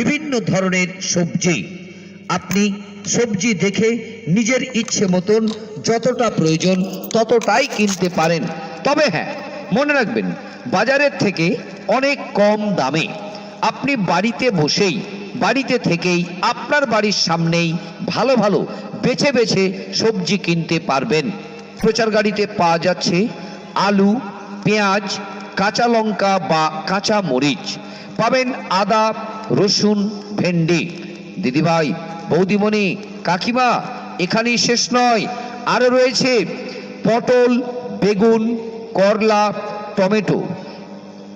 বিভিন্ন ধরনের সবজি। আপনি সবজি দেখে নিজের ইচ্ছে মতন যতটা প্রয়োজন ততটাই কিনতে পারেন। তবে হ্যাঁ মনে রাখবেন, বাজারের থেকে অনেক কম দামে আপনি বাড়িতে বসেই, বাড়িতে থেকেই আপনার বাড়ির সামনেই ভালো ভালো বেছে বেছে সবজি কিনতে পারবেন। প্রচার গাড়িতে পাওয়া যাচ্ছে আলু, পেঁয়াজ, কাঁচা লঙ্কা বা কাঁচা মরিচ। পাবেন আদা রসুন ভেন্ডি। দিদিভাই, বৌদিমণি, কাকিমা, এখানেই শেষ নয়। আরও রয়েছে পটল, বেগুন, করলা, টমেটো।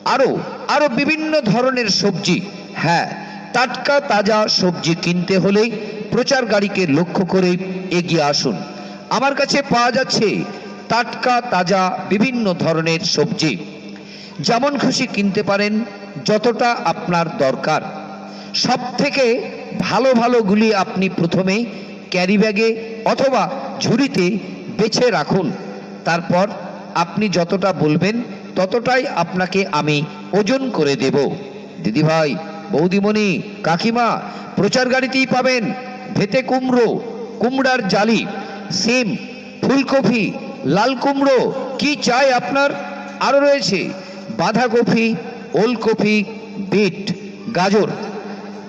আরও আরও বিভিন্ন ধরনের সবজি। হ্যাঁ টাটকা তাজা সবজি কিনতে হলে প্রচার গাড়িকে লক্ষ্য করে এগিয়ে আসুন। আমার কাছে পাওয়া যাচ্ছে টাটকা তাজা বিভিন্ন ধরনের সবজি। যেমন খুশি কিনতে পারেন যতটা আপনার দরকার। সব থেকে ভালো ভালোগুলি আপনি প্রথমে ক্যারি ব্যাগে অথবা ঝুড়িতে বেছে রাখুন। তারপর আপনি যতটা বলবেন ততটাই আপনাকে আমি ওজন করে দেব। দিদিভাই, বৌদিমণি, কাকিমা, প্রচার গাড়িতেই পাবেন ভেতে কুমড়ো, কুমড়ার জালি, সিম, ফুলকপি, লাল কুমড়ো, কি চাই আপনার? আরও রয়েছে বাঁধাকপি, ওলকপি, বিট, গাজর।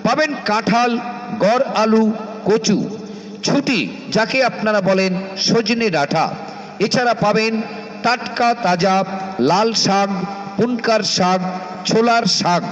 পাবেন কাঁঠাল, গড়, আলু, কচু। ছুটি যাকে আপনারা বলেন সজনে ডাঁটা। এছাড়া পাবেন টাটকা, তাজা লাল শাক, পুনকার শাক, ছোলার শাক।